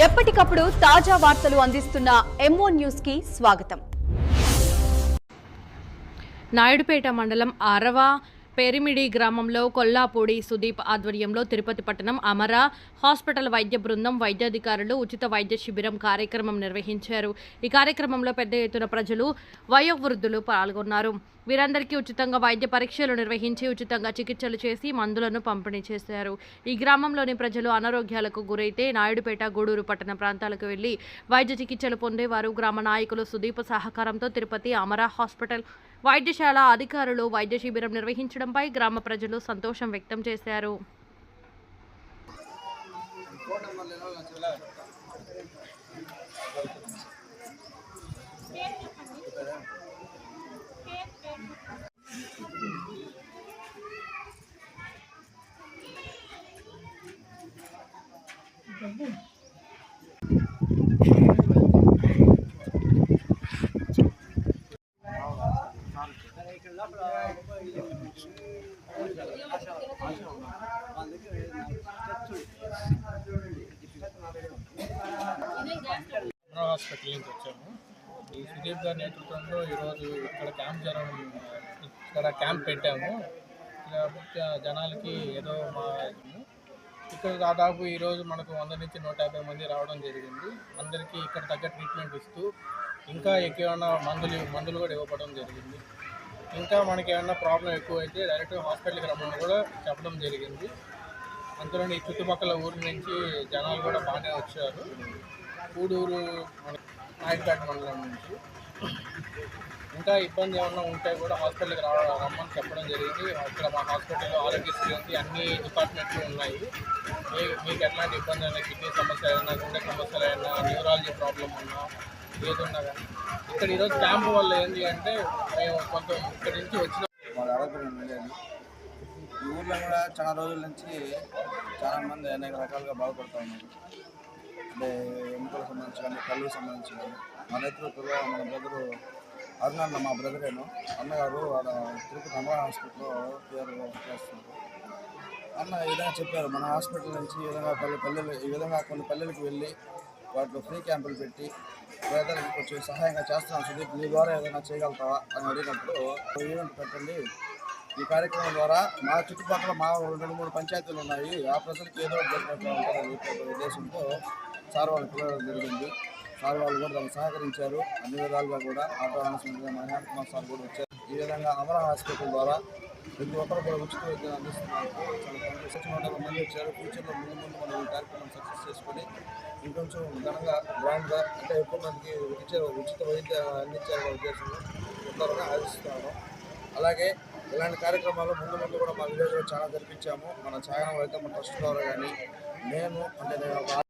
ఎప్పటికప్పుడు తాజా వార్తలు అందిస్తున్న ఎంఓ న్యూస్కి స్వాగతం. నాయుడుపేట మండలం అరవ పెరిమిడి గ్రామంలో కొల్లాపూడి సుదీప్ ఆధ్వర్యంలో తిరుపతి పట్టణం అమర హాస్పిటల్ వైద్య బృందం వైద్యాధికారులు ఉచిత వైద్య శిబిరం కార్యక్రమం నిర్వహించారు. ఈ కార్యక్రమంలో పెద్ద ఎత్తున ప్రజలు వయోవృద్ధులు పాల్గొన్నారు. వీరందరికీ ఉచితంగా వైద్య పరీక్షలు నిర్వహించి ఉచితంగా చికిత్సలు చేసి మందులను పంపిణీ చేశారు. ఈ గ్రామంలోని ప్రజలు అనారోగ్యాలకు గురైతే నాయుడుపేట గూడూరు పట్టణ ప్రాంతాలకు వెళ్ళి వైద్య చికిత్సలు పొందేవారు. గ్రామ నాయకులు సుదీప్ సహకారంతో తిరుపతి అమర హాస్పిటల్ వైద్యశాల అధికారులు వైద్య శిబిరం నిర్వహించడం నిర్వహించడంపై గ్రామ ప్రజలు సంతోషం వ్యక్తం చేశారు. అమరా హాస్పిటల్ నుంచి వచ్చాము. ఈ సుదీప్ గారి నేతృత్వంలో ఈరోజు ఇక్కడ క్యాంప్ జరగడం ఇక్కడ క్యాంప్ పెట్టాము. జనాలకి ఏదో మా ఇక్కడ దాదాపు ఈరోజు మనకు వంద నుంచి నూట యాభై మంది రావడం జరిగింది. అందరికీ ఇక్కడ తగ్గ ట్రీట్మెంట్ ఇస్తూ ఇంకా ఎక్కువైనా మందులు మందులు కూడా ఇవ్వబడడం జరిగింది. ఇంకా మనకి ఏమైనా ప్రాబ్లం ఎక్కువైతే డైరెక్ట్గా హాస్పిటల్కి రమ్మని కూడా చెప్పడం జరిగింది. అందులోని ఈ చుట్టుపక్కల ఊరి నుంచి జనాలు కూడా బాగానే వచ్చారు. కూడూరు మన మండలం నుంచి. ఇంకా ఇబ్బంది ఏమన్నా ఉంటే కూడా హాస్పిటల్కి రావ రమ్మని చెప్పడం జరిగింది. ఇక్కడ మా హాస్పిటల్లో ఆరోగ్యశ్రీ ఉంది అన్ని డిపార్ట్మెంట్లు ఉన్నాయి. మీ మీకు ఎట్లాంటి ఇబ్బంది అయినా కిడ్నీ సమస్య అయినా గుండె సమస్యలు అయినా న్యూరాలజీ ప్రాబ్లం ఉన్నా ఏదున్నా కానీ ఇక్కడ ఈరోజు క్యాంపు వల్ల ఏంటి అంటే మేము కొంత ఇక్కడి నుంచి వచ్చిన ఈ ఊర్లో కూడా చాలా రోజుల నుంచి చాలామంది అనేక రకాలుగా బాధపడుతూ ఉన్నారు. అంటే ఎముకలకు సంబంధించి కానీ కళ్ళకు సంబంధించి కానీ. మా నేతృత్వంలో మన బ్రదరు అరుణన్న మా బ్రదరేను అన్నగారు వాళ్ళ తిరుపతి అమ్మ హాస్పిటల్లో పేరు చేస్తున్నారు. అన్న ఈ విధంగా చెప్పారు. మన హాస్పిటల్ నుంచి ఈ విధంగా పల్లె పల్లెలు ఈ విధంగా కొన్ని పల్లెలకు వెళ్ళి వాటిలో ఫ్రీ క్యాంపులు పెట్టి పేదలకు కొంచెం సహాయంగా చేస్తున్నాం సుదీప్ మీ ద్వారా ఏదైనా చేయగలుగుతావా అని అడిగినప్పుడు ఈవెంట్ పెట్టండి. ఈ కార్యక్రమం ద్వారా మా చుట్టుపక్కల మా రెండు మూడు పంచాయతీలు ఉన్నాయి. ఆ ప్రజలకు ఏదో ఒకటి ఒక ఉద్దేశంతో సార్ వాళ్ళు పిలవడం జరిగింది. సార్ వాళ్ళు కూడా దాన్ని సహకరించారు. అన్ని విధాలుగా కూడా ఆటో అనౌన్స్మెంట్ మహేంద్ర సార్ కూడా వచ్చారు. ఈ విధంగా అమరా హాస్పిటల్ ద్వారా ప్రతి ఒక్కరు కూడా ఉచిత విద్య అందిస్తున్నారు. చాలా సంతోషం వందల మంది వచ్చారు. ఫ్యూచర్లో ముందు ముందు మనం ఈ కార్యక్రమం సక్సెస్ చేసుకొని ఇంకొంచెం ఘనంగా గ్రాండ్గా అంటే ఎక్కువ మందికి ఇచ్చే ఉచిత వైద్య అందించాలనే ఉద్దేశంలో త్వరగా ఆశిస్తున్నాను అలాగే ఇలాంటి కార్యక్రమాలు ముందు ముందు కూడా మా విలేజ్లో చాలా జరిపించాము. మన ఛాయనం అయితే మన ట్రస్ట్ ద్వారా కానీ నేను అంటే నేను